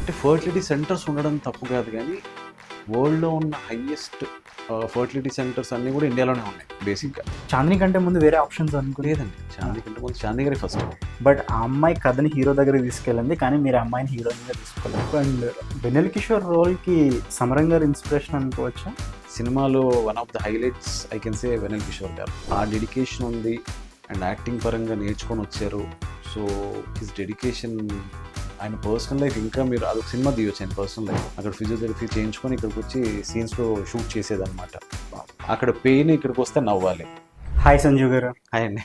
అంటే fertility centres ఉండడం తప్పు కాదు కానీ వరల్డ్లో ఉన్న హైయెస్ట్ ఫర్టిలిటీ సెంటర్స్ అన్నీ కూడా ఇండియాలోనే ఉన్నాయి బేసిక్గా చాందిని కంటే ముందు వేరే ఆప్షన్స్ అనుకో లేదండి చాందీ కంటే ముందు చాందీ గారి ఫస్ట్ బట్ ఆ అమ్మాయి కథని హీరో దగ్గరికి తీసుకెళ్ళింది కానీ మీరు అమ్మాయిని హీరోయిన్గా తీసుకోలేదు. అండ్ వెనెల్ కిషోర్ రోల్కి సమరం గారు ఇన్స్పిరేషన్ అనుకోవచ్చా? సినిమాలో one of the highlights I can say Vennela Kishore గారు. ఆ డెడికేషన్ ఉంది అండ్ యాక్టింగ్ పరంగా నేర్చుకొని వచ్చారు. సో హిస్ డెడికేషన్ ఆయన పర్సనల్ లైఫ్ ఇంకా మీరు అదొక సినిమా తీయొచ్చు ఆయన పర్సనల్ లైఫ్ అక్కడ ఫిజియోథెరపీ చేయించుకొని ఇక్కడికి వచ్చి సీన్స్లో షూట్ చేసేదన్నమాట. అక్కడ పెయిన్ ఇక్కడికి వస్తే నవ్వాలి. హాయ్ సంజు గారు. హాయ్ అండి.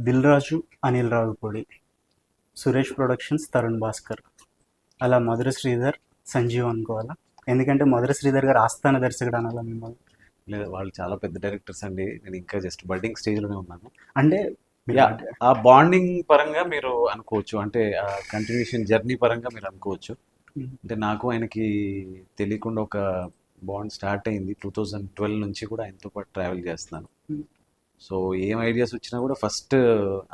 దిల్ రాజు అనిల్ రావుపూడి. సురేష్ ప్రొడక్షన్స్ తరుణ్ భాస్కర్. అలా మధుర శ్రీధర్ సంజీవ్ అనుకోవాలా? ఎందుకంటే మధుర శ్రీధర్ గారు ఆస్థాన దర్శకుడు అనాలా మిమ్మల్ని? లేదా వాళ్ళు చాలా పెద్ద డైరెక్టర్స్ అండి. నేను ఇంకా జస్ట్ బడ్డింగ్ స్టేజ్లోనే ఉన్నాను. అంటే. ఆ బాండింగ్ పరంగా మీరు అనుకోవచ్చు. అంటే ఆ కంటిన్యూషన్ జర్నీ పరంగా మీరు అనుకోవచ్చు. అంటే నాకు ఆయనకి తెలియకుండా ఒక బాండ్ స్టార్ట్ అయింది. టూ థౌజండ్ ట్వెల్వ్ నుంచి కూడా ఆయనతో పాటు ట్రావెల్ చేస్తున్నాను. సో ఏం ఐడియాస్ వచ్చినా కూడా ఫస్ట్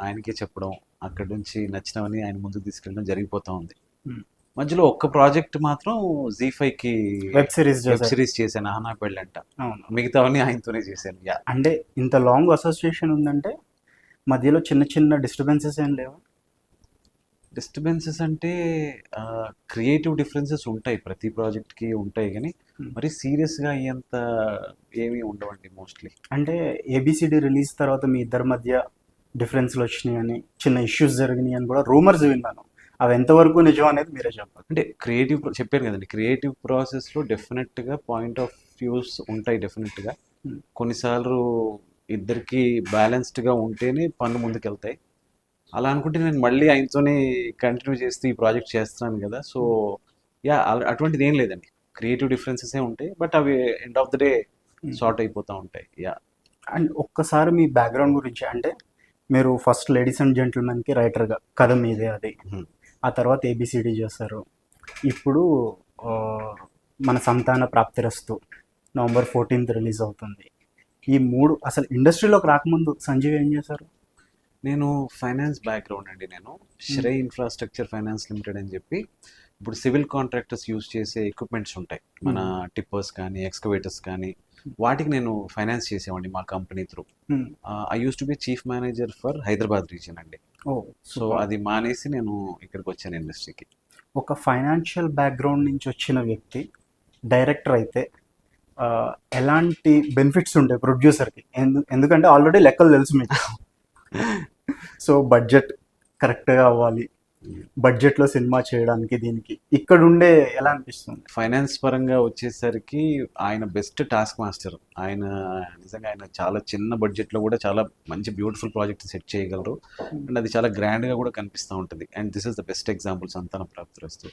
ఆయనకే చెప్పడం అక్కడ నుంచి నచ్చినవని ఆయన ముందుకు తీసుకెళ్ళడం జరిగిపోతూ ఉంది. మధ్యలో ఒక్క ప్రాజెక్ట్ మాత్రం జీ ఫైవ్కి వెబ్ సిరీస్ వెబ్ సిరీస్ చేశాను. ఆహనా పెళ్ళంట మిగతావన్నీ ఆయనతోనే చేశాను. అంటే ఇంత లాంగ్ అసోసియేషన్ ఉందంటే మధ్యలో చిన్న చిన్న డిస్టర్బెన్సెస్ ఏం లేవా? డిస్టర్బెన్సెస్ అంటే క్రియేటివ్ డిఫరెన్సెస్ ఉంటాయి. ప్రతి ప్రాజెక్ట్కి ఉంటాయి కానీ Hmm. మరి సీరియస్గా అయ్యేంత ఏమీ ఉండవండి మోస్ట్లీ అంటే ఏబిసిడి రిలీజ్ తర్వాత మీ ఇద్దరి మధ్య డిఫరెన్స్లు వచ్చినాయి అని చిన్న ఇష్యూస్ జరిగినాయి అని కూడా రూమర్స్ విన్నాను. అవి ఎంతవరకు నిజం అనేది మీరే చెప్పాలి. అంటే క్రియేటివ్ చెప్పాను కదండి. క్రియేటివ్ ప్రాసెస్లో డెఫినెట్గా పాయింట్ ఆఫ్ వ్యూస్ ఉంటాయి డెఫినెట్గా Hmm. కొన్నిసార్లు ఇద్దరికి బ్యాలెన్స్డ్గా ఉంటేనే పనులు ముందుకెళ్తాయి. అలా అనుకుంటే నేను మళ్ళీ ఆయనతోనే కంటిన్యూ చేస్తూ ఈ ప్రాజెక్ట్ చేస్తున్నాను కదా సో యా అటువంటిది ఏం లేదండి. క్రియేటివ్ డిఫరెన్సెస్ ఏ ఉంటాయి బట్ అవి end of the day sort అయిపోతూ ఉంటాయి యా. అండ్ ఒక్కసారి మీ బ్యాక్గ్రౌండ్ గురించి అంటే మీరు ఫస్ట్ లేడీస్ అండ్ జెంటిల్మెన్కి రైటర్గా కథ మీదే అది. Hmm. ఆ తర్వాత ఏబిసిడి చేశారు ఇప్పుడు మన సంతాన ప్రాప్తిరస్తు నవంబర్ ఫోర్టీన్త్ రిలీజ్ అవుతుంది. ఈ మూడు అసలు ఇండస్ట్రీలోకి రాకముందు సంజీవ్ ఏం చేశారు? నేను ఫైనాన్స్ బ్యాక్గ్రౌండ్ అండి నేను. శ్రే ఇన్ఫ్రాస్ట్రక్చర్ ఫైనాన్స్ లిమిటెడ్ అని చెప్పి ఇప్పుడు సివిల్ కాంట్రాక్టర్స్ యూజ్ చేసే ఎక్విప్మెంట్స్ ఉంటాయి. మన టిప్పర్స్ కానీ ఎక్స్కవేటర్స్ కానీ వాటికి నేను ఫైనాన్స్ చేసేవాడిని మా company through Hmm. I used to be chief manager for Hyderabad region అండి. ఓ సో అది మానేసి నేను ఇక్కడికి వచ్చాను ఇండస్ట్రీకి ఒక ఫైనాన్షియల్ బ్యాక్గ్రౌండ్ నుంచి వచ్చిన వ్యక్తి డైరెక్టర్ అయితే ఎలాంటి బెనిఫిట్స్ ఉంటాయి ప్రొడ్యూసర్కి ఎందు ఎందుకంటే ఆల్రెడీ లెక్కలు తెలుసు మీకు. సో బడ్జెట్ కరెక్ట్గా అవ్వాలి. బడ్జెట్లో సినిమా చేయడానికి దీనికి ఇక్కడ ఉండే ఎలా అనిపిస్తుంది? ఫైనాన్స్ పరంగా వచ్చేసరికి ఆయన బెస్ట్ టాస్క్ మాస్టర్ ఆయన నిజంగా ఆయన చాలా చిన్న బడ్జెట్లో కూడా చాలా మంచి బ్యూటిఫుల్ ప్రాజెక్ట్ సెట్ చేయగలరు. అండ్ అది చాలా గ్రాండ్గా కూడా కనిపిస్తూ ఉంటుంది. And this is the best example Santhana Prapthirasthu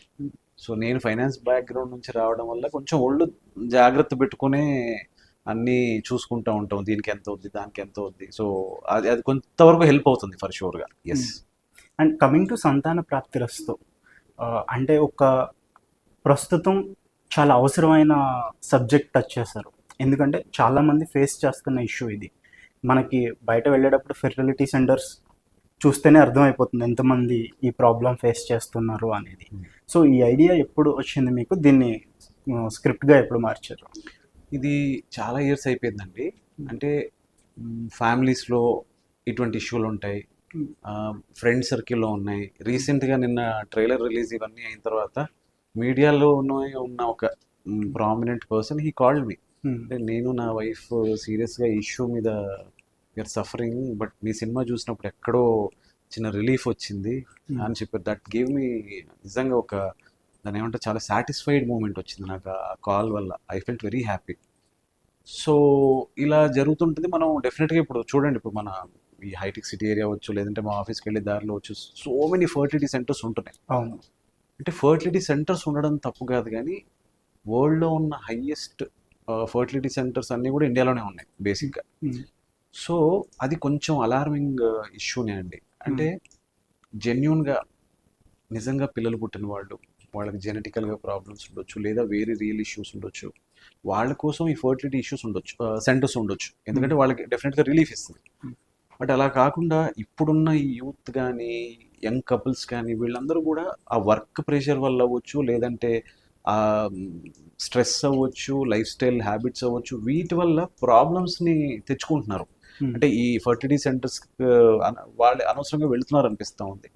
so నేను ఫైనాన్స్ బ్యాక్గ్రౌండ్ నుంచి రావడం వల్ల కొంచెం ఒళ్ళు జాగ్రత్త పెట్టుకునే అన్నీ చూసుకుంటూ ఉంటాం. దీనికి ఎంత అవుద్ది దానికి ఎంత అవుద్ది. సో అది అది కొంతవరకు హెల్ప్ అవుతుంది for షూర్గా yes and coming to Santhana Prapthirasthu. ఆ, అంటే ఒక ప్రస్తుతం చాలా అవసరమైన సబ్జెక్ట్ టచ్ చేశారు. ఎందుకంటే చాలామంది ఫేస్ చేస్తున్న ఇష్యూ ఇది. మనకి బయట వెళ్ళేటప్పుడు ఫెర్టిలిటీ సెంటర్స్ చూస్తేనే అర్థమైపోతుంది ఎంతమంది ఈ ప్రాబ్లం ఫేస్ చేస్తున్నారు అనేది. Hmm. సో ఈ ఐడియా ఎప్పుడు వచ్చింది మీకు? దీన్ని స్క్రిప్ట్గా ఎప్పుడు మార్చారు? ఇది చాలా ఇయర్స్ అయిపోయిందండి. అంటే ఫ్యామిలీస్లో ఇటువంటి ఇష్యూలు ఉంటాయి Hmm. ఫ్రెండ్ సర్కిల్లో ఉన్నాయి. రీసెంట్గా నిన్న ట్రైలర్ రిలీజ్ ఇవన్నీ అయిన తర్వాత మీడియాలో ఉన్న ఒక prominent person he called me అంటే నేను నా వైఫ్ సీరియస్గా ఇష్యూ మీద యూఆర్ సఫరింగ్ బట్ మీ సినిమా చూసినప్పుడు ఎక్కడో చిన్న రిలీఫ్ వచ్చింది Hmm. అని చెప్పారు. దట్ గేవ్ మీ నిజంగా ఒక దాని ఏమంటే చాలా సాటిస్ఫైడ్ మూమెంట్ వచ్చింది నాకు ఆ కాల్ వల్ల. I felt very happy so ఇలా జరుగుతుంటుంది. మనం డెఫినెట్గా ఇప్పుడు చూడండి ఇప్పుడు మన ఈ హైటెక్ సిటీ ఏరియా వచ్చు లేదంటే మా ఆఫీస్కి వెళ్ళే దారిలో వచ్చు సో మెనీ ఫర్టిలిటీ సెంటర్స్ ఉంటున్నాయి. అవును. అంటే ఫర్టిలిటీ సెంటర్స్ ఉండడం తప్పు కాదు కానీ వరల్డ్లో ఉన్న హైయెస్ట్ ఫర్టిలిటీ సెంటర్స్ అన్నీ కూడా ఇండియాలోనే ఉన్నాయి బేసిక్గా Hmm. సో అది కొంచెం అలార్మింగ్ ఇష్యూనే అండి. అంటే జెన్యున్గా నిజంగా పిల్లలు పుట్టిన వాళ్ళు వాళ్ళకి జెనెటికల్గా ప్రాబ్లమ్స్ ఉండొచ్చు లేదా వేరే రియల్ ఇష్యూస్ ఉండొచ్చు వాళ్ళ కోసం ఈ ఫర్టిలిటీ ఇష్యూస్ ఉండొచ్చు సెంటర్స్ ఉండొచ్చు. ఎందుకంటే వాళ్ళకి డెఫినెట్గా రిలీఫ్ ఇస్తుంది. Hmm. బట్ అలా కాకుండా ఇప్పుడున్న ఈ యూత్ కానీ యంగ్ కపుల్స్ కానీ వీళ్ళందరూ కూడా ఆ వర్క్ ప్రెషర్ వల్ల అవ్వచ్చు లేదంటే ఆ స్ట్రెస్ అవ్వచ్చు లైఫ్ స్టైల్ హ్యాబిట్స్ అవ్వచ్చు వీటి వల్ల ప్రాబ్లమ్స్ని తెచ్చుకుంటున్నారు. అంటే ఈ ఫర్టిలిటీ సెంటర్స్ వాళ్ళు అనవసరంగా వెళుతున్నారు అనిపిస్తూ ఉంది.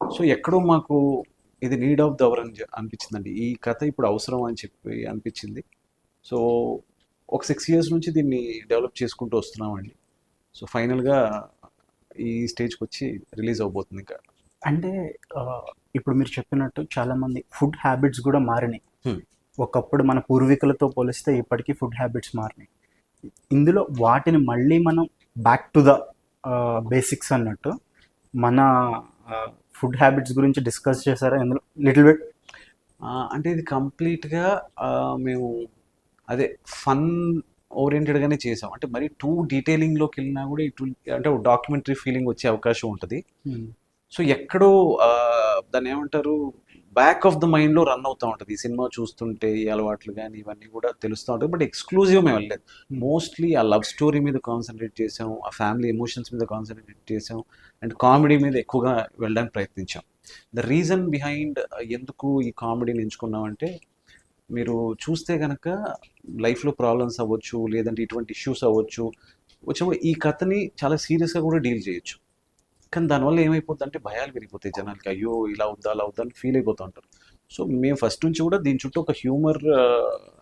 సో ఎక్కడో మాకు ఇది నీడ్ ఆఫ్ ద అవర్ అని అనిపించిందండి. ఈ కథ ఇప్పుడు అవసరం అని చెప్పి అనిపించింది. సో ఒక సిక్స్ ఇయర్స్ నుంచి దీన్ని డెవలప్ చేసుకుంటూ వస్తున్నామండి. సో ఫైనల్గా ఈ స్టేజ్కి వచ్చి రిలీజ్ అవబోతుంది ఇంకా. అంటే ఇప్పుడు మీరు చెప్పినట్టు చాలా మంది ఫుడ్ హ్యాబిట్స్ కూడా మారినాయి. ఒకప్పుడు మన పూర్వీకులతో పోలిస్తే ఇప్పటికీ ఫుడ్ హ్యాబిట్స్ మారినాయి. ఇందులో వాటిని మళ్ళీ మనం బ్యాక్ టు ద బేసిక్స్ అన్నట్టు మన ఫుడ్ హ్యాబిట్స్ గురించి డిస్కస్ చేశారా? ఇందులో లిటిల్ బిట్. అంటే ఇది కంప్లీట్గా మేము అదే ఫన్ ఓరియంటెడ్గానే చేసాం అంటే మరి టూ డీటెయిలింగ్లోకి వెళ్ళినా కూడా ఇటు అంటే డాక్యుమెంటరీ ఫీలింగ్ వచ్చే అవకాశం ఉంటుంది. సో ఎక్కడో దాన్ని ఏమంటారు బ్యాక్ ఆఫ్ ద మైండ్లో రన్ అవుతూ ఉంటుంది. ఈ సినిమా చూస్తుంటే ఈ అలవాట్లు కానీ ఇవన్నీ కూడా తెలుస్తూ ఉంటాయి బట్ ఎక్స్క్లూజివ్ మేము వెళ్ళలేదు. మోస్ట్లీ ఆ లవ్ స్టోరీ మీద కాన్సన్ట్రేట్ చేసాం ఆ ఫ్యామిలీ ఎమోషన్స్ మీద కాన్సన్ట్రేట్ చేసాం అండ్ కామెడీ మీద ఎక్కువగా వెళ్ళడానికి ప్రయత్నించాం. ద రీజన్ బిహైండ్ ఎందుకు ఈ కామెడీని ఎంచుకున్నామంటే మీరు చూస్తే కనుక లైఫ్లో ప్రాబ్లమ్స్ అవ్వచ్చు లేదంటే ఇటువంటి ఇష్యూస్ అవ్వచ్చు వచ్చినప్పుడు ఈ కథని చాలా సీరియస్గా కూడా డీల్ చేయొచ్చు. కానీ దానివల్ల ఏమైపోతుంది అంటే భయాలు పెరిగిపోతాయి జనాలకి. అయ్యో ఇలా అవుద్దా అలా అవుద్దా అని ఫీల్ అయిపోతూ ఉంటారు. సో మేము ఫస్ట్ నుంచి కూడా దీని చుట్టూ ఒక హ్యూమర్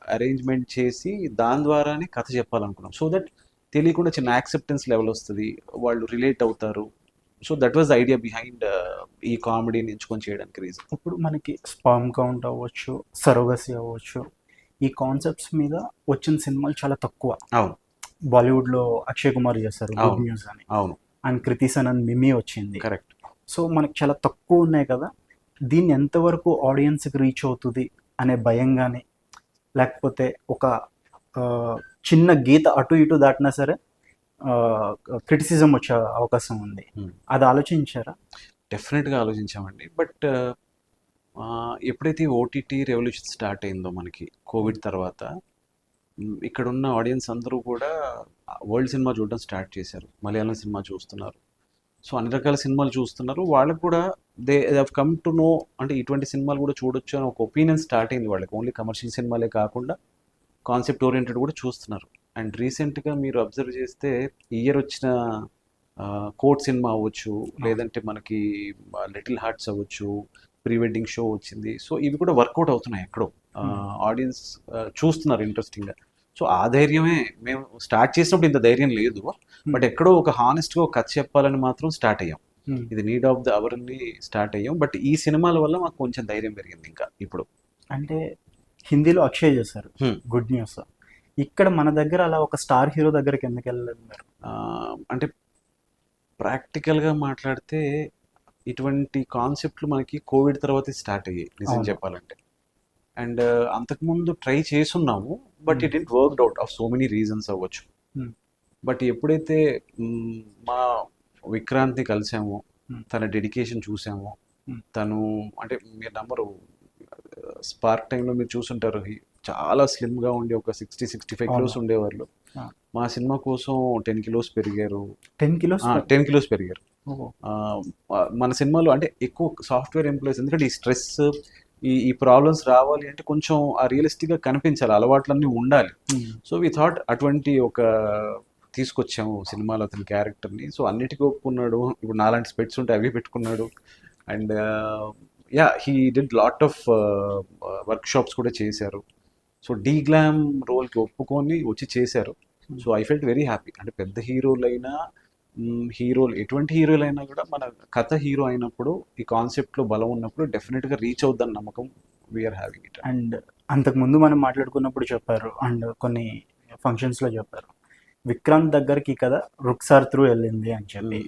అరేంజ్మెంట్ చేసి దాని ద్వారానే కథ చెప్పాలనుకున్నాం. సో దట్ తెలియకుండా చిన్న యాక్సెప్టెన్స్ లెవెల్ వస్తుంది. వాళ్ళు రిలేట్ అవుతారు. So that was idea behind ఈ కామెడీని ఎంచుకొని చేయడానికి రీజన్ ఇప్పుడు మనకి స్పామ్ కౌంట్ అవ్వచ్చు సరోగసి అవ్వచ్చు ఈ కాన్సెప్ట్స్ మీద వచ్చిన సినిమాలు చాలా తక్కువ. అవును. బాలీవుడ్లో అక్షయ్ కుమార్ గుడ్ అవును. న్యూస్ అని. అవును. అండ్ కృతి సనన్ మిమీ వచ్చింది. కరెక్ట్. సో మనకి చాలా తక్కువ ఉన్నాయి కదా. దీన్ని ఎంతవరకు ఆడియన్స్కి రీచ్ అవుతుంది అనే భయం కానీ లేకపోతే ఒక చిన్న గీత అటు ఇటు దాటినా సరే క్రిటిసిజం వచ్చే అవకాశం ఉంది. అది ఆలోచించారా? డెఫినెట్గా ఆలోచించామండి. బట్ ఎప్పుడైతే ఓటీటీ రెవల్యూషన్ స్టార్ట్ అయిందో మనకి కోవిడ్ తర్వాత ఇక్కడ ఉన్న ఆడియన్స్ అందరూ కూడా వరల్డ్ సినిమా చూడడం స్టార్ట్ చేశారు. మలయాళం సినిమా చూస్తున్నారు. సో అన్ని రకాల సినిమాలు చూస్తున్నారు. వాళ్ళకు కూడా they have come to know అంటే ఇటువంటి సినిమాలు కూడా చూడొచ్చు అని ఒక ఒపీనియన్ స్టార్ట్ అయింది వాళ్ళకి. ఓన్లీ కమర్షియల్ సినిమాలే కాకుండా కాన్సెప్ట్ ఓరియంటెడ్ కూడా చూస్తున్నారు. అండ్ రీసెంట్గా మీరు అబ్జర్వ్ చేస్తే ఇయర్ వచ్చిన కోట్ సినిమా అవ్వచ్చు లేదంటే మనకి లిటిల్ హార్ట్స్ అవ్వచ్చు ప్రీ వెడ్డింగ్ షో వచ్చింది. సో ఇవి కూడా వర్కౌట్ అవుతున్నాయి ఎక్కడో. ఆడియన్స్ చూస్తున్నారు ఇంట్రెస్టింగ్గా. సో ఆ ధైర్యమే మేము స్టార్ట్ చేసినప్పుడు ఇంత ధైర్యం లేదు. బట్ ఎక్కడో ఒక హానెస్ట్గా ఒక కథ చెప్పాలని మాత్రం స్టార్ట్ అయ్యాం. ఇది నీడ్ ఆఫ్ ద అవర్ని స్టార్ట్ అయ్యాం. బట్ ఈ సినిమాల వల్ల మాకు కొంచెం ధైర్యం పెరిగింది ఇంకా ఇప్పుడు. అంటే హిందీలో అక్షయ్ చేశారు. Good news. ఇక్కడ మన దగ్గర అలా ఒక స్టార్ హీరో దగ్గరికి ఎందుకు వెళ్ళలేదు మీరు అంటే ప్రాక్టికల్గా మాట్లాడితే ఇటువంటి కాన్సెప్ట్లు మనకి కోవిడ్ తర్వాత స్టార్ట్ అయ్యాయి నిజం. చెప్పాలంటే అండ్ అంతకుముందు try చేసున్నాము but it ain't worked out of so many reasons అవ్వచ్చు. బట్ ఎప్పుడైతే మ్, విక్రాంత్ని కలిసామో. తన డెడికేషన్ చూసామో. తను అంటే మీరు నంబరు స్పార్క్ టైంలో మీరు చూసుంటారు చాలా స్లిమ్గా ఉండి ఒక సిక్స్టీ సిక్స్టీ ఫైవ్. కిలోస్ ఉండేవాళ్ళు. మా సినిమా కోసం టెన్ కిలోస్ పెరిగారు. టెన్ కిలోస్ టెన్ కిలోస్ పెరిగారు. మన సినిమాలో అంటే ఎక్కువ సాఫ్ట్వేర్ ఎంప్లాయీస్ ఎందుకంటే ఈ స్ట్రెస్ ఈ ఈ ప్రాబ్లమ్స్ రావాలి అంటే కొంచెం ఆ రియలిస్టిక్గా కనిపించాలి. అలవాట్లన్నీ ఉండాలి. సో వి థాట్ అటువంటి ఒక తీసుకొచ్చాము సినిమాలో అతని క్యారెక్టర్ని. సో అన్నిటికీ ఒప్పుకున్నాడు ఇప్పుడు నాలాంటి స్పెట్స్ ఉంటే అవి పెట్టుకున్నాడు. And yeah he did lot of workshops కూడా చేశారు. సో డీ గ్లామ్ రోల్కి ఒప్పుకొని వచ్చి చేశారు. So I felt very happy. అంటే పెద్ద హీరోలైనా హీరోలు ఎటువంటి హీరోలైనా కూడా మన కథ హీరో అయినప్పుడు ఈ కాన్సెప్ట్లో బలం ఉన్నప్పుడు డెఫినెట్గా రీచ్ అవుద్దని నమ్మకం వీఆర్ హ్యావింగ్ ఇట్ అండ్ అంతకుముందు మనం మాట్లాడుకున్నప్పుడు చెప్పారు అండ్ కొన్ని functions లో చెప్పారు. విక్రాంత్ దగ్గరికి కదా రుక్సార్ త్రూ వెళ్ళింది అని చెప్పి.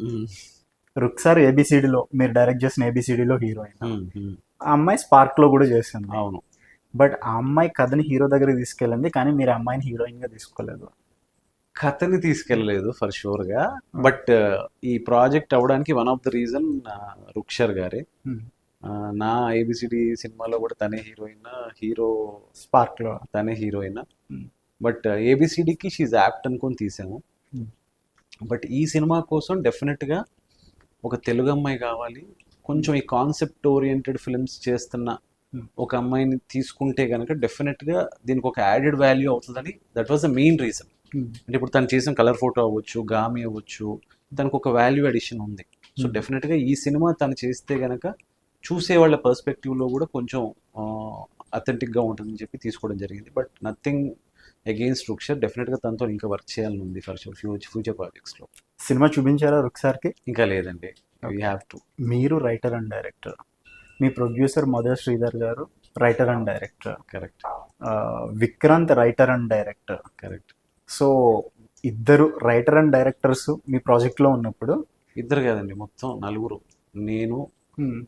రుక్సార్ ఏబిసిడిలో మీరు డైరెక్ట్ చేసిన ఏబిసిడిలో హీరోయిన్ ఆ అమ్మాయి స్పార్క్లో కూడా చేసింది. అవును. బట్ ఆ అమ్మాయి కథని హీరో దగ్గరికి తీసుకెళ్ళింది కానీ మీరు అమ్మాయిని హీరోయిన్గా తీసుకోలేదు కథని తీసుకెళ్ళలేదు ఫర్ షూర్గా బట్ ఈ ప్రాజెక్ట్ అవ్వడానికి one of the reason Rukshar గారే Hmm. నా ఏబిసిడి సినిమాలో కూడా తనే హీరోయిన్ హీరో స్పార్క్లో తనే హీరోయిన్ Hmm. బట్ ఏబిసిడికి షీజ్ యాప్ట్ అనుకొని తీసాము Hmm. బట్ ఈ సినిమా కోసం డెఫినెట్గా ఒక తెలుగు అమ్మాయి కావాలి కొంచెం ఈ కాన్సెప్ట్ ఓరియంటెడ్ ఫిల్మ్స్ చేస్తున్న Hmm. ఒక అమ్మాయిని తీసుకుంటే కనుక డెఫినెట్గా దీనికి ఒక యాడెడ్ వాల్యూ అవుతుందని that was the main reason. అంటే ఇప్పుడు తను చేసిన కలర్ ఫోటో అవ్వచ్చు గామి అవ్వచ్చు దానికి ఒక వాల్యూ అడిషన్ ఉంది. సో. డెఫినెట్గా ఈ సినిమా తను చేస్తే గనక చూసే వాళ్ళ పర్స్పెక్టివ్లో కూడా కొంచెం అథెంటిక్గా ఉంటుందని చెప్పి తీసుకోవడం జరిగింది. బట్ నథింగ్ అగెయిన్స్ట్ రుక్షర్ డెఫినెట్గా తనతో ఇంకా వర్క్ చేయాలని ఉంది ఫర్ ఫ్యూచర్ ఫ్యూచర్ ప్రాజెక్ట్స్లో సినిమా చూపించారా రుక్సార్కి ఇంకా లేదండి. వీ హ్యావ్ టు మీరు writer and director. Me producer Madhura Sridhar garu writer and director correct Vikranth writer and director correct so ఇద్దరు రైటర్ అండ్ డైరెక్టర్స్ మీ ప్రాజెక్ట్లో ఉన్నప్పుడు? ఇద్దరు కాదండి మొత్తం నలుగురు. నేను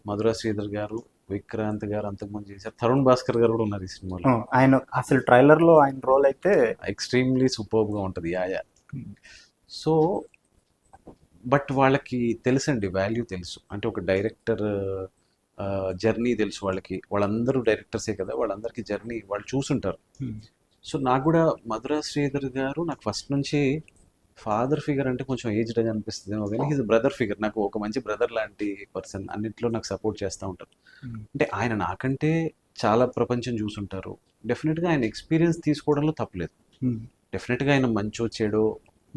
మధురా శ్రీధర్ గారు విక్రాంత్ గారు అంతకుముందు చేశారు. తరుణ్ భాస్కర్ గారు కూడా ఉన్నారు ఈ సినిమాలో. ఆయన అసలు ట్రైలర్లో ఆయన రోల్ అయితే ఎక్స్ట్రీమ్లీ సూపర్గా ఉంటుంది యాయా సో బట్ వాళ్ళకి తెలుసండి వాల్యూ తెలుసు. అంటే ఒక డైరెక్టర్ జర్నీ తెలుసు వాళ్ళకి. వాళ్ళందరూ డైరెక్టర్సే కదా వాళ్ళందరికీ జర్నీ వాళ్ళు చూసుంటారు. సో నాకు కూడా మధురా శ్రీధర్ గారు నాకు ఫస్ట్ నుంచి ఫాదర్ ఫిగర్ అంటే కొంచెం ఏజ్డ్ అని అనిపిస్తుంది కానీ హీజ్ బ్రదర్ ఫిగర్. నాకు ఒక మంచి బ్రదర్ లాంటి పర్సన్ అన్నింటిలో నాకు సపోర్ట్ చేస్తూ ఉంటారు. అంటే ఆయన నాకంటే చాలా ప్రపంచం చూసుంటారు. డెఫినెట్గా ఆయన ఎక్స్పీరియన్స్ తీసుకోవడంలో తప్పలేదు డెఫినెట్గా ఆయన మంచో చెడో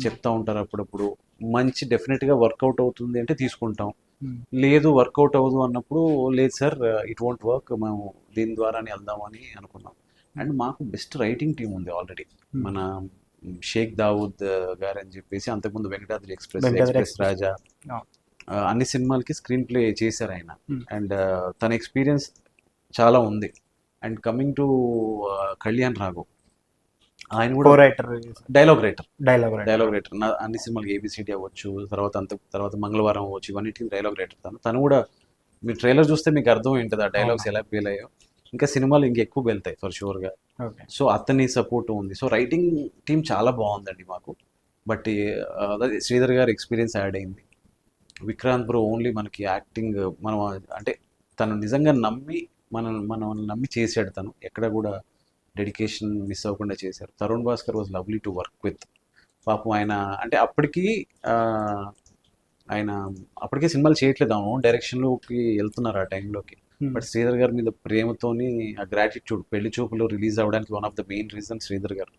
చెప్తా ఉంటారు అప్పుడప్పుడు. మంచి డెఫినెట్గా వర్కౌట్ అవుతుంది అంటే తీసుకుంటాం. లేదు వర్కౌట్ అవ్వదు అన్నప్పుడు లేదు సార్ ఇట్ వోంట్ వర్క్ మేము దీని ద్వారానే వెళ్దామని అనుకున్నాం. అండ్ మాకు బెస్ట్ రైటింగ్ టీం ఉంది ఆల్రెడీ మన షేక్ దావూద్ గారు అని చెప్పేసి అంతకుముందు వెంకటాద్రి ఎక్స్ప్రెస్ వెంకటాద్రి ఎక్స్ప్రెస్ రాజా. ఆ, అన్ని సినిమాలకి స్క్రీన్ ప్లే చేశారు ఆయన. Hmm. అండ్ తన ఎక్స్పీరియన్స్ చాలా ఉంది. And coming to Kalyan Raghav. ఆయన కూడా writer dialogue writer dialogue dialogue writer నా అన్ని సినిమాలకి ఏబిసిడి అవ్వచ్చు తర్వాత అంత తర్వాత మంగళవారం అవ్వచ్చు ఇవన్నిటికి డైలాగ్ రైటర్ తను. తను కూడా మీరు ట్రైలర్ చూస్తే మీకు అర్థం ఉంటుంది ఆ డైలాగ్స్ ఎలా ఫీల్ అయ్యో ఇంకా సినిమాలు ఇంకా ఎక్కువ వెళ్తాయి ఫర్ షూర్గా సో అతని సపోర్ట్ ఉంది. సో రైటింగ్ టీం చాలా బాగుందండి మాకు. బట్ అదే శ్రీధర్ గారి ఎక్స్పీరియన్స్ యాడ్ అయింది. విక్రాంత్ బ్రో ఓన్లీ మనకి యాక్టింగ్ మనం అంటే తను నిజంగా నమ్మి మనం మనం నమ్మి చేసాడు తను. ఎక్కడ కూడా డెడికేషన్ మిస్ అవ్వకుండా చేశారు. Tarun Bhaskar was lovely to work with. పాపం ఆయన అంటే అప్పటికి ఆయన అప్పటికే సినిమాలు చేయట్లేదు అవును డైరెక్షన్లోకి వెళ్తున్నారు ఆ టైంలోకి. బట్ శ్రీధర్ గారి మీద ప్రేమతోని ఆ గ్రాటిట్యూడ్ పెళ్ళి చూపులు రిలీజ్ అవ్వడానికి one of the main reason Sridhar garu.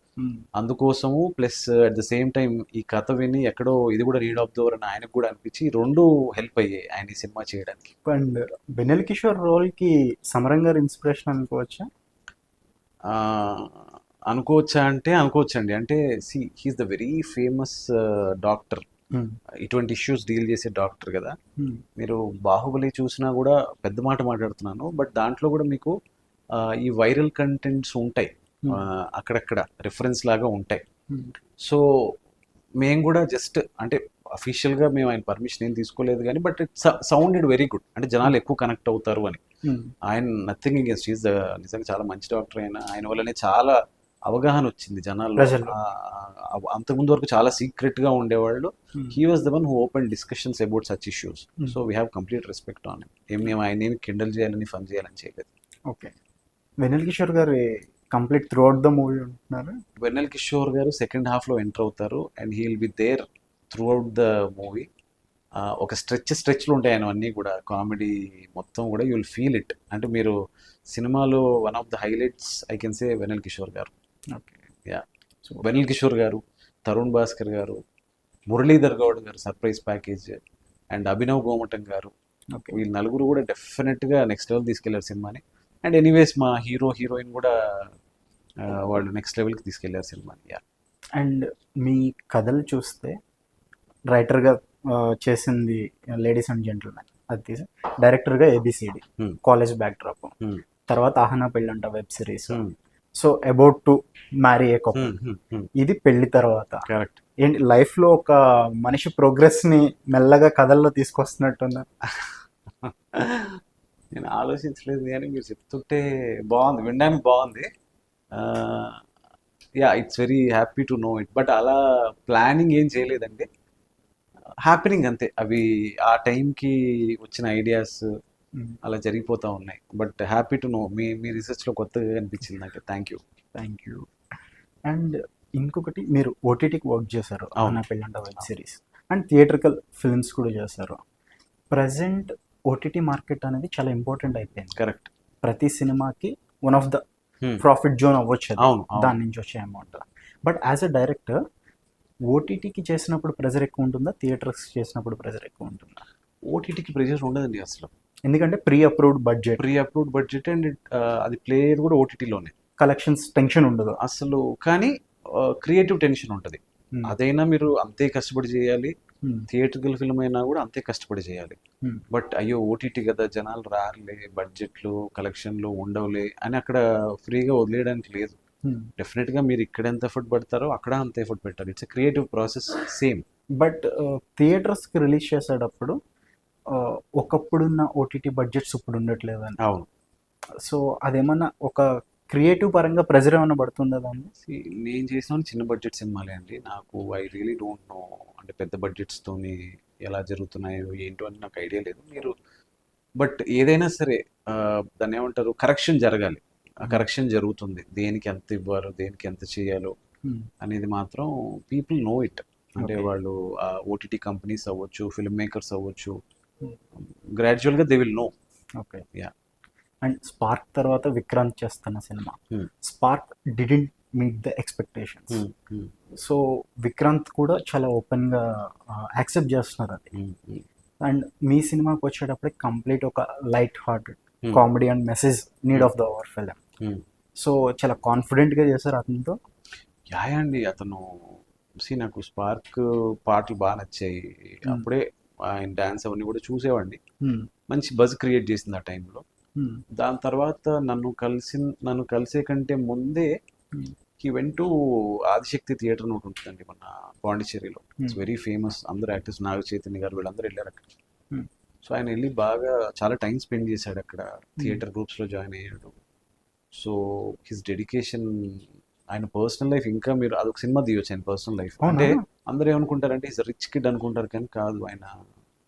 అందుకోసము plus at the same time ఈ కథ విని ఎక్కడో ఇది కూడా రీడ్ ఆఫ్ దోర్ అని ఆయనకు కూడా అనిపించి రెండు హెల్ప్ అయ్యాయి ఆయన ఈ సినిమా చేయడానికి. అండ్ బెనెల్ కిషోర్ రోల్కి సమరం గారు ఇన్స్పిరేషన్ అనుకోవచ్చా? అనుకోవచ్చా అంటే అనుకోవచ్చండి. అంటే see he's the very famous doctor. ఇటువంటి ఇష్యూస్ డీల్ చేసే డాక్టర్ కదా. మీరు బాహుబలి చూసినా కూడా పెద్ద మాట మాట్లాడుతున్నాను. బట్ దాంట్లో కూడా మీకు ఈ వైరల్ కంటెంట్స్ ఉంటాయి. అక్కడక్కడ రిఫరెన్స్ లాగా ఉంటాయి. సో మేము కూడా జస్ట్ అంటే అఫీషియల్గా మేము ఆయన పర్మిషన్ ఏం తీసుకోలేదు కానీ but it sounded very good అంటే జనాలు ఎక్కువ కనెక్ట్ అవుతారు అని. ఆయన నథింగ్ అగేన్స్ట్ ఈజ్ నిజంగా చాలా మంచి డాక్టర్ అయినా ఆయన వల్లనే చాలా అవగాహన వచ్చింది జనాల్లో. అంతకుముందు వరకు చాలా సీక్రెట్గా ఉండేవాళ్ళు. He was the one who open discussions about such issues Hmm. So we have complete respect on ఏం మేము ఆయన ఏమి కిండల్ చేయాలని ఫన్ చేయాలని చేయలేదు. Okay Vennela Kishore garu complete throughout the movie ఉంటున్నారు? వెన్నెల్ కిషోర్ గారు సెకండ్ హాఫ్లో ఎంటర్ అవుతారు and he will be there throughout the movie ఒక స్ట్రెచ్ స్ట్రెచ్లు ఉంటాయి ఆయన అన్నీ కూడా కామెడీ మొత్తం కూడా యూ విల్ ఫీల్ ఇట్ అంటే మీరు సినిమాలో one of the highlights I can say Vennela Kishore garu. Okay Vennela Kishore గారు Tarun Bhaskar garu Muralidhar Goud garu surprise package and Abhinav Gomatam garu. Okay వీళ్ళు నలుగురు కూడా డెఫినెట్గా నెక్స్ట్ లెవెల్ తీసుకెళ్ళారు సినిమాని. అండ్ ఎనీవేస్ మా హీరో హీరోయిన్ కూడా వాళ్ళు నెక్స్ట్ లెవెల్కి తీసుకెళ్ళారు సినిమాని. యా అండ్ మీ కథలు చూస్తే రైటర్గా చేసింది లేడీస్ అండ్ జెంటిల్మెన్ అది తీసి డైరెక్టర్గా ఏబిసిడి. College back drop. తర్వాత Ahana Pellanta web series so about to marry a couple ఇది పెళ్ళి తర్వాత. కరెక్ట్ ఏంటి లైఫ్లో ఒక మనిషి ప్రోగ్రెస్ని మెల్లగా కథల్లో తీసుకొస్తున్నట్టుందా? నేను ఆలోచించలేదు కానీ మీరు చెప్తుంటే బాగుంది వినడానికి బాగుంది. Yeah it's very happy to know it but అలా ప్లానింగ్ ఏం చేయలేదండి. హ్యాపీనింగ్ అంతే. అవి ఆ టైంకి వచ్చిన ఐడియాస్ అలా జరిగిపోతూ ఉన్నాయి. బట్ హ్యాపీ టు నో మీ మీ రీసెర్చ్లో కొత్తగా అనిపించింది నాకు. Thank you thank you and ఇంకొకటి మీరు ఓటీటీకి వర్క్ చేశారు అవును. Pellanta web series and theatrical films కూడా చేశారు. ప్రజెంట్ ఓటీటీ మార్కెట్ అనేది చాలా ఇంపార్టెంట్ అయిపోయింది. కరెక్ట్ ప్రతి సినిమాకి one of the Hmm. Profit zone అవ్వచ్చు అవును. దాని నుంచి వచ్చే amount but as a director ఓటీటీకి చేసినప్పుడు ప్రెజర్ ఎక్కువ ఉంటుందా థియేటర్స్ చేసినప్పుడు ప్రెజర్ ఎక్కువ ఉంటుందా ఓటీటీకి ప్రెషర్ ఉండదండి అసలు. ఎందుకంటే pre approved budget. Pre approved budget and అది ప్లే కూడా ఓటీటీలోనే కలెక్షన్స్ టెన్షన్ ఉండదు. అసలు కానీ క్రియేటివ్ టెన్షన్ ఉంటుంది. అదైనా మీరు అంతే కష్టపడి చేయాలి. థియేటర్కల్ ఫిల్మ్ అయినా కూడా అంతే కష్టపడి చేయాలి. బట్ అయ్యో ఓటీటీ కదా జనాలు రారులే బడ్జెట్లు కలెక్షన్లు ఉండవులే అని అక్కడ ఫ్రీగా వదిలేయడానికి లేదు. Hmm. డెఫినెట్గా మీరు ఇక్కడ ఎంత ఎఫర్ట్ పడతారో అక్కడ అంత ఎఫర్ట్ పెట్టాలి. It's creative process same but థియేటర్స్కి రిలీజ్ చేసేటప్పుడు uh, ఒకప్పుడున్న ఓటీటీ బడ్జెట్స్ ఇప్పుడు ఉండట్లేదని అవును. సో అదేమన్నా ఒక క్రియేటివ్ పరంగా ప్రెజర్ ఏమైనా పడుతుందా దాన్ని నేను చేసిన చిన్న బడ్జెట్ సినిమాలే అండి. నాకు ఐ రియలీ డోంట్ నో అంటే పెద్ద బడ్జెట్స్ తోని ఎలా జరుగుతున్నాయో ఏంటో అని నాకు ఐడియా లేదు. మీరు బట్ ఏదైనా సరే ఆ, దాన్ని ఏమంటారు? కరెక్షన్ జరగాలి. ఆ కరెక్షన్ జరుగుతుంది. దేనికి ఎంత ఇవ్వాలో దేనికి ఎంత చేయాలో అనేది మాత్రం పీపుల్ నో ఇట్. అంటే. వాళ్ళు ఓటీటీ కంపెనీస్ అవ్వచ్చు ఫిల్మ్ మేకర్స్ అవ్వచ్చు. గ్రాడ్యువల్గా they will know. Okay. Yeah. And spark తర్వాత విక్రాంత్ చేస్తున్న cinema. Spark didn't meet the expectations. So Vikranth కూడా చాలా ఓపెన్గా యాక్సెప్ట్ చేస్తున్నారు అది. అండ్ మీ సినిమాకి వచ్చేటప్పటికి కంప్లీట్ ఒక light hearted. Comedy and message need of the hour film so చాలా కాన్ఫిడెంట్గా చేశారు అతనితో యా అండి అతను సి నాకు స్పార్క్ పాటలు బాగా నచ్చాయి Hmm. అప్పుడే ఆయన డాన్స్ అవన్నీ కూడా చూసేవాడిని Hmm. మంచి బజ్ క్రియేట్ చేసింది ఆ టైంలో Hmm. దాని తర్వాత నన్ను కలిసి నన్ను కలిసే కంటే ముందే Hmm. ఈ వెంటూ ఆదిశక్తి థియేటర్ ఒకటి ఉంటుందండి మన పాండిచ్చేరిలో ఇట్స్ Hmm. వెరీ ఫేమస్ అందరు యాక్టర్స్ నాగ చైతన్య గారు వీళ్ళందరూ వెళ్ళారు అక్కడ Hmm. సో ఆయన వెళ్ళి బాగా చాలా టైం స్పెండ్ చేశాడు అక్కడ థియేటర్ గ్రూప్స్లో జాయిన్ అయ్యాడు సో హిస్ డెడికేషన్ ఆయన పర్సనల్ లైఫ్ ఇంకా మీరు అదొక సినిమా తీయొచ్చు ఆయన పర్సనల్ లైఫ్? అంటే అందరూ ఏమనుకుంటారంటే ఈజ్ రిచ్ కిడ్ అనుకుంటారు కానీ కాదు. ఆయన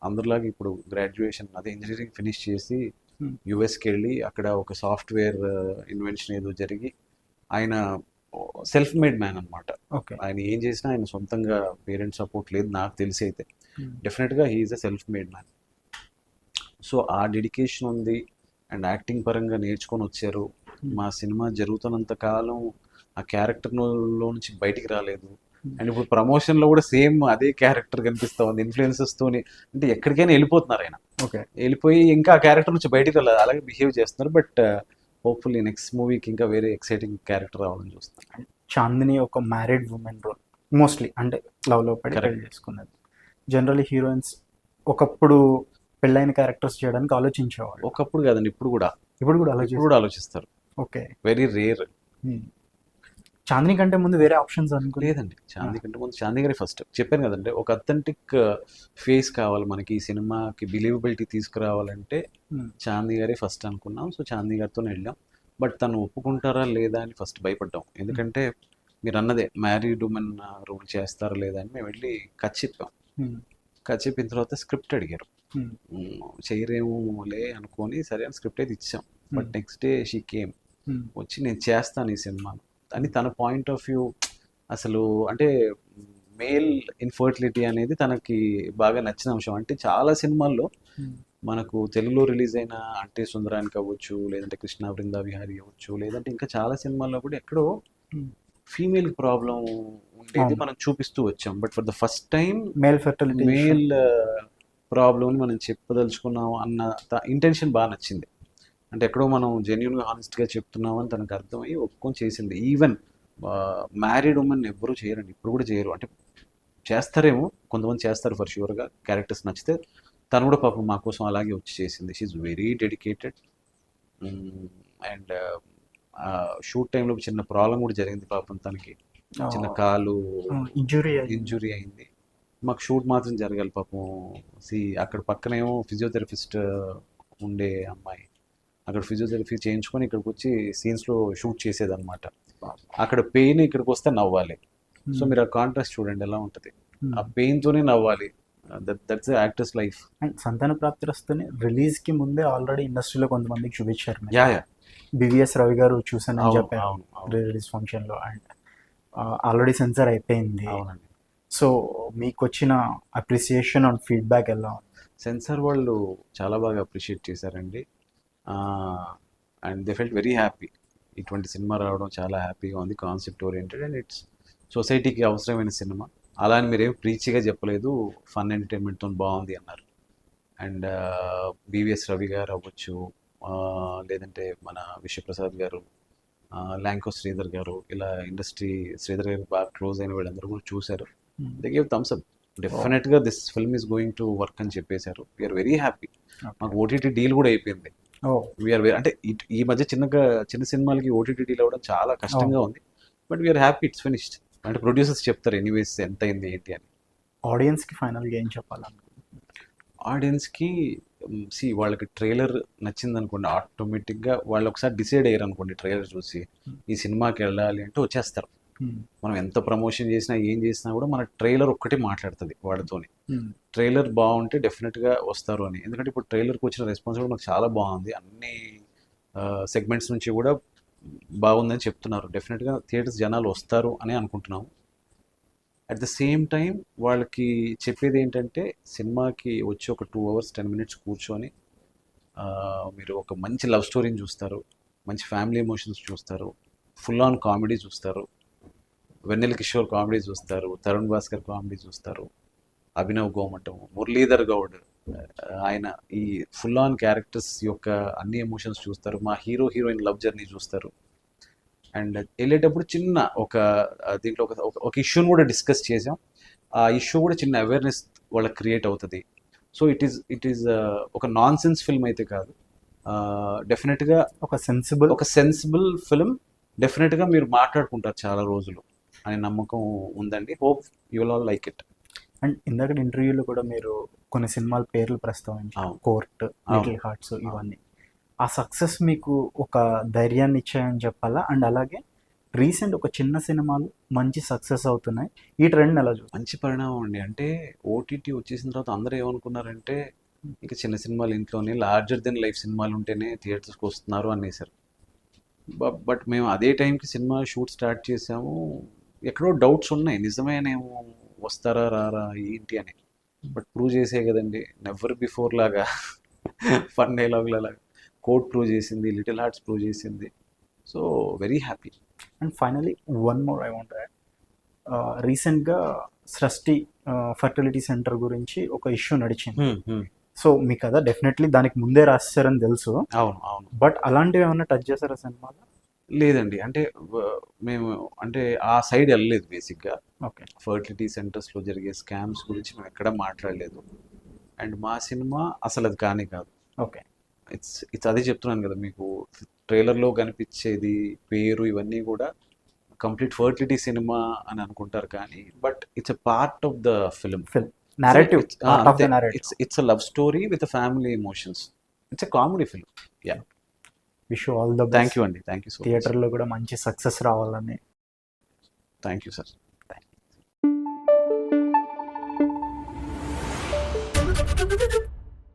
అందరిలాగా ఇప్పుడు గ్రాడ్యుయేషన్ అదే ఇంజనీరింగ్ ఫినిష్ చేసి Hmm. యుఎస్కి వెళ్ళి అక్కడ ఒక సాఫ్ట్వేర్ ఇన్వెన్షన్ ఏదో జరిగి ఆయన సెల్ఫ్ మేడ్ మ్యాన్ అన్నమాట. ఓకే. ఆయన ఏం చేసినా ఆయన సొంతంగా పేరెంట్స్ సపోర్ట్ లేదు నాకు తెలిసి అయితే. డెఫినెట్గా he's a self made man. So ఆ డెడికేషన్ ఉంది. అండ్ యాక్టింగ్ పరంగా నేర్చుకొని వచ్చారు. మా సినిమా జరుగుతున్నంత కాలం ఆ క్యారెక్టర్లో నుంచి బయటికి రాలేదు. అండ్ ఇప్పుడు ప్రమోషన్లో కూడా సేమ్ అదే క్యారెక్టర్ కనిపిస్తా ఉంది ఇన్ఫ్లుయెన్సెస్ తోని. అంటే ఎక్కడికైనా వెళ్ళిపోతున్నారు ఆయన. ఓకే. వెళ్ళిపోయి ఇంకా ఆ క్యారెక్టర్ నుంచి బయటికి రాలేదు అలాగే బిహేవ్ చేస్తున్నారు. బట్ హోప్ఫుల్లీ నెక్స్ట్ మూవీకి ఇంకా వేరే ఎక్సైటింగ్ క్యారెక్టర్ రావాలని చూస్తాను చాందిని ఒక మ్యారీడ్ ఉమెన్ రోల్ మోస్ట్లీ అంటే లవ్లో పడి Correct. పెళ్ళి చేసుకున్నది. జనరల్లీ హీరోయిన్స్ ఒకప్పుడు పెళ్ళైన క్యారెక్టర్స్ చేయడానికి ఆలోచించేవాళ్ళు. ఒకప్పుడు కాదండి ఇప్పుడు కూడా. ఇప్పుడు కూడా ఇప్పుడు కూడా ఆలోచిస్తారు. ఓకే. Very rare. చాందిని కంటే ముందు వేరే ఆప్షన్స్ అనుకో లేదండి. చాందీ కంటే ముందు చాందీ గారి ఫస్ట్. చెప్పాను కదండి ఒక అథెంటిక్ ఫేస్ కావాలి మనకి ఈ సినిమాకి బిలీవబిలిటీ తీసుకురావాలంటే చాందీ గారే ఫస్ట్ అనుకున్నాం. సో చాందీ గారితో వెళ్ళాం. బట్ తను ఒప్పుకుంటారా లేదా అని ఫస్ట్ భయపడ్డాం. ఎందుకంటే మీరు అన్నదే మ్యారీడ్ ఉమెన్ రోల్ చేస్తారా లేదా అని మేము వెళ్ళి కథ చెప్పాం. కథ చెప్పిన తర్వాత స్క్రిప్ట్ అడిగారు. చేయరేమోలే అనుకొని సరే అని స్క్రిప్ట్ అయితే ఇచ్చాం. But next day she came వచ్చి నేను చేస్తాను ఈ సినిమాను. అని తన పాయింట్ ఆఫ్ వ్యూ అసలు అంటే మేల్ ఇన్ఫర్టిలిటీ అనేది తనకి బాగా నచ్చిన అంశం. అంటే చాలా సినిమాల్లో మనకు తెలుగులో రిలీజ్ అయిన అంటే సుందరానికి అవ్వచ్చు లేదంటే కృష్ణ బృందా విహారీ అవ్వచ్చు లేదంటే ఇంకా చాలా సినిమాల్లో కూడా ఎక్కడో Hmm. ఫీమేల్ ప్రాబ్లం ఉండేది. మనం చూపిస్తూ వచ్చాం. But for the first time male fertility male problem మనం చెప్పదలుచుకున్నాం అన్న ఇంటెన్షన్ బాగా నచ్చింది. అంటే ఎక్కడో మనం జెన్యున్గా హానెస్ట్గా చెప్తున్నాం అని తనకు అర్థమై ఒప్పుకొని చేసింది. ఈవెన్ మ్యారీడ్ ఉమెన్ ఎవ్వరూ చేయరండి. ఇప్పుడు కూడా చేయరు. అంటే చేస్తారేమో కొంతమంది చేస్తారు ఫర్ షూర్గా క్యారెక్టర్స్ నచ్చితే తను కూడా పాపం మా కోసం అలాగే వచ్చి చేసింది. She's very dedicated and shoot టైంలో చిన్న ప్రాబ్లం కూడా జరిగింది పాపం తనకి. చిన్న కాలు ఇంజురీ ఇంజురీ అయింది. మాకు షూట్ మాత్రం జరగాలి పాపం. సి అక్కడ పక్కనేమో ఫిజియోథెరపిస్ట్ ఉండే అమ్మాయి. అక్కడ ఫిజియోథెరపీ చేయించుకొని ఇక్కడికి వచ్చి సీన్స్లో షూట్ చేసేదన్నమాట. అక్కడ పెయిన్ ఇక్కడికి వస్తే నవ్వాలి సో మీరు ఆ కాంట్రాస్ట్ చూడండి ఎలా ఉంటుంది. ఆ పెయిన్తోనే నవ్వాలి. That that's actors life and Santhana ప్రాప్తిరస్తుని రిలీజ్కి ముందే ఆల్రెడీ ఇండస్ట్రీలో కొంతమందికి చూపించారు యా యా బివిఎస్ రవి గారు చూసానని అవును చెప్పారు. రిలీజ్ ఫంక్షన్లో. అండ్ ఆల్రెడీ సెన్సర్ అయిపోయింది. అవునండి. సో మీకు వచ్చిన అప్రిసియేషన్ అండ్ ఫీడ్బ్యాక్ ఎలా సెన్సార్ వాళ్ళు చాలా బాగా అప్రిషియేట్ చేశారండి. And they felt very happy ఇటువంటి సినిమా రావడం చాలా హ్యాపీగా ఉంది కాన్సెప్ట్ ఓరియంటెడ్ అండ్ ఇట్స్ సొసైటీకి అవసరమైన సినిమా. అలా అని మీరేం ప్రీచిగా చెప్పలేదు ఫన్ ఎంటర్టైన్మెంట్తో బాగుంది అన్నారు. అండ్ బీవీఎస్ రవి గారు అవ్వచ్చు లేదంటే మన విశ్వప్రసాద్ గారు ల్యాంకో శ్రీధర్ గారు ఇలా ఇండస్ట్రీ శ్రీధర్ గారు బాగా క్లోజ్ అయిన వీళ్ళందరూ కూడా చూశారు. దే గేవ్ థమ్స్ అప్ డెఫినెట్గా this film is going to work అని చెప్పేశారు. వీఆర్ వెరీ హ్యాపీ మాకు ఓటీటీ డీల్ కూడా అయిపోయింది. వీఆర్ అంటే ఈ మధ్య చిన్నగా చిన్న సినిమాలకి ఓటీటీ డీల్ అవ్వడం చాలా కష్టంగా ఉంది. But we're happy it's finished అంటే ప్రొడ్యూసర్స్ చెప్తారు ఎనీవేస్ ఎంత అయింది ఏంటి అని. ఆడియన్స్కి ఫైనల్గా ఏం చెప్పాలనుకుంటున్నాను ఆడియన్స్కి సి వాళ్ళకి ట్రైలర్ నచ్చింది అనుకోండి ఆటోమేటిక్గా వాళ్ళు ఒకసారి డిసైడ్ అయ్యారు అనుకోండి ట్రైలర్ చూసి ఈ సినిమాకి వెళ్ళాలి అంటే వచ్చేస్తారు. మనం ఎంత ప్రమోషన్ చేసినా ఏం చేసినా కూడా మన ట్రైలర్ ఒక్కటే మాట్లాడుతుంది వాళ్ళతోని. ట్రైలర్ బాగుంటే డెఫినెట్గా వస్తారు అని. ఎందుకంటే ఇప్పుడు ట్రైలర్కి వచ్చిన రెస్పాన్స్ కూడా మాకు చాలా బాగుంది. అన్ని సెగ్మెంట్స్ నుంచి కూడా బాగుందని చెప్తున్నారు. డెఫినెట్గా థియేటర్స్ జనాలు వస్తారు అని అనుకుంటున్నాము. అట్ ద సేమ్ టైం వాళ్ళకి చెప్పేది ఏంటంటే సినిమాకి వచ్చి ఒక టూ అవర్స్ టెన్ మినిట్స్ కూర్చొని మీరు ఒక మంచి లవ్ స్టోరీని చూస్తారు. మంచి ఫ్యామిలీ ఎమోషన్స్ చూస్తారు. ఫుల్ ఆన్ కామెడీ చూస్తారు. వెన్నెల కిషోర్ కామెడీ చూస్తారు తరుణ్ భాస్కర్ కామెడీ చూస్తారు అభినవ్ గోమటం మురళీధర్ గౌడ్ ఆయన ఈ ఫుల్ ఆన్ క్యారెక్టర్స్ యొక్క అన్ని ఎమోషన్స్ చూస్తారు మా హీరో హీరోయిన్ లవ్ జర్నీ చూస్తారు. అండ్ వెళ్ళేటప్పుడు చిన్న ఒక దీంట్లో ఒక ఒక- ఒక ఇష్యూని కూడా డిస్కస్ చేసాం ఆ ఇష్యూ కూడా చిన్న అవేర్నెస్ వాళ్ళకి క్రియేట్ అవుతుంది. So it is it is ఒక నాన్ సెన్స్ ఫిల్మ్ అయితే కాదు. డెఫినెట్గా ఒక సెన్సిబుల్ ఒక సెన్సిబుల్ ఫిల్మ్ డెఫినెట్గా మీరు మాట్లాడుకుంటారు చాలా రోజులు. అనే నమ్మకం ఉందండి. Hope you all like it and ఇందాక ఇంటర్వ్యూలో కూడా మీరు కొన్ని సినిమాల పేర్లు ప్రస్తావించారు. కోర్ట్ లిటిల్ హార్ట్స్ ఇవన్నీ. ఆ సక్సెస్ మీకు ఒక ధైర్యాన్ని ఇచ్చాయని చెప్పాలా? అండ్ అలాగే రీసెంట్ ఒక చిన్న సినిమాలు మంచి సక్సెస్ అవుతున్నాయి. ఈ ట్రెండ్ ఎలా చూస్తారు? మంచి పరిణామం అండి. అంటే ఓటీటీ వచ్చేసిన తర్వాత అందరూ ఏమనుకున్నారంటే ఇక చిన్న సినిమాలు ఇంట్లోనే లార్జర్ దెన్ లైఫ్ సినిమాలు ఉంటేనే థియేటర్స్కి వస్తున్నారు అనేసారు. బట్ మేము అదే టైంకి సినిమా షూట్ స్టార్ట్ చేసాము. ఎక్కడో డౌట్స్ ఉన్నాయి. నిజమేనేమో వస్తారా రారా ఏంటి అని. బట్ ప్రూవ్ చేసే కదండి. నెవర్ బిఫోర్ లాగా ఫన్ డైలాగ్ లాగా. కోడ్ ప్రూవ్ చేసింది లిటిల్ హార్ట్స్ ప్రూవ్ చేసింది. So very happy. And finally one more I want రీసెంట్గా సృష్టి ఫర్టిలిటీ సెంటర్ గురించి ఒక ఇష్యూ నడిచింది. సో మీ కదా డెఫినెట్లీ దానికి ముందే రాస్తారని తెలుసు. అవును అవును. బట్ అలాంటివి ఏమైనా టచ్ చేశారా సినిమాలో? లేదండి. అంటే మేము అంటే ఆ సైడ్ వెళ్ళలేదు బేసిక్గా. ఓకే. ఫర్టిలిటీ సెంటర్స్లో జరిగే స్కామ్స్ గురించి మేము ఎక్కడ మాట్లాడలేదు. అండ్ మా సినిమా అసలు అది కానీ కాదు. ఓకే. ఇట్స్ ఇట్స్ అదే చెప్తున్నాను కదా మీకు. ట్రైలర్లో కనిపించేది పేరు ఇవన్నీ కూడా కంప్లీట్ ఫర్టిలిటీ సినిమా అని అనుకుంటారు కానీ but it's a part of the film. narrative it's it's a love story with family emotions. It's a comedy film. Wish all the thank you అండి. థ్యాంక్ యూ థియేటర్లో కూడా మంచి సక్సెస్ రావాలని. Thank you sir